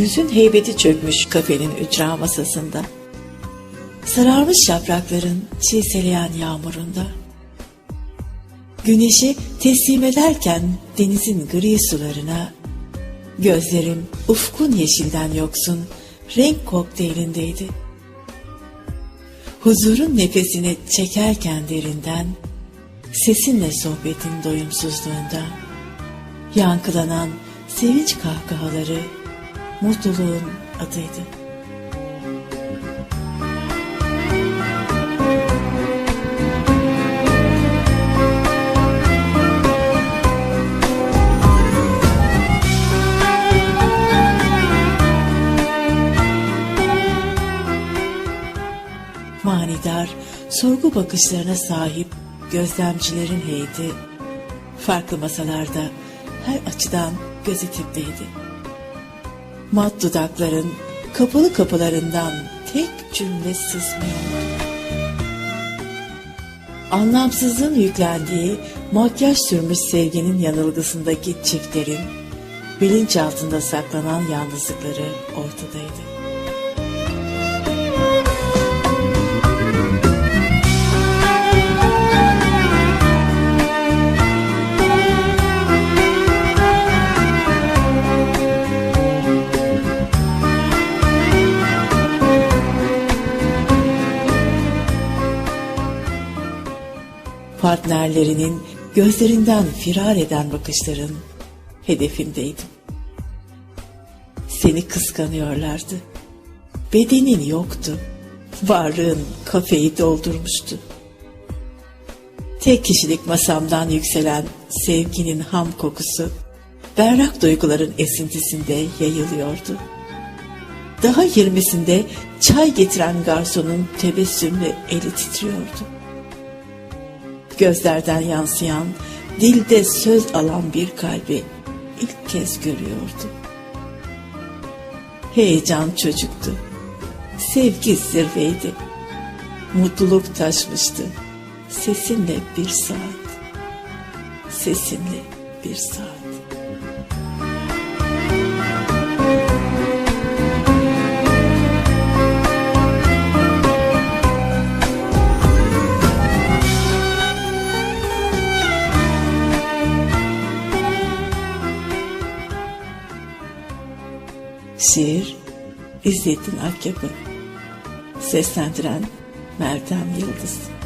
Bütün heybeti çökmüş kafenin ücra masasında. Sararmış yaprakların çiğseleyen yağmurunda. Güneşi teslim ederken denizin gri sularına, gözlerim ufkun yeşilden yoksun renk kokteylindeydi. Huzurun nefesini çekerken derinden, sesinle sohbetin doyumsuzluğunda, yankılanan sevinç kahkahaları mutluluğun adıydı. Manidar, sorgu bakışlarına sahip gözlemcilerin heyeti, farklı masalarda her açıdan gözetimdeydi. Mat dudakların kapalı kapılarından tek cümle sızmıyordu. Anlamsızlığın yüklendiği makyaj sürmüş sevginin yanılgısındaki çiftlerin bilinç altında saklanan yalnızlıkları ortadaydı. Partnerlerinin gözlerinden firar eden bakışların hedefindeydim. Seni kıskanıyorlardı. Bedenin yoktu. Varlığın kafeyi doldurmuştu. Tek kişilik masamdan yükselen sevginin ham kokusu berrak duyguların esintisinde yayılıyordu. Daha yirmisinde çay getiren garsonun tebessümle eli titriyordu gözlerden yansıyan, dilde söz alan bir kalbi ilk kez görüyordu. Heyecan çocuktu. Sevgi zirveydi. Mutluluk taşmıştı. Sesinle bir saat. Sesinle bir saat. Şiir İzzettin Akyapı Seslendiren Meltem Yıldız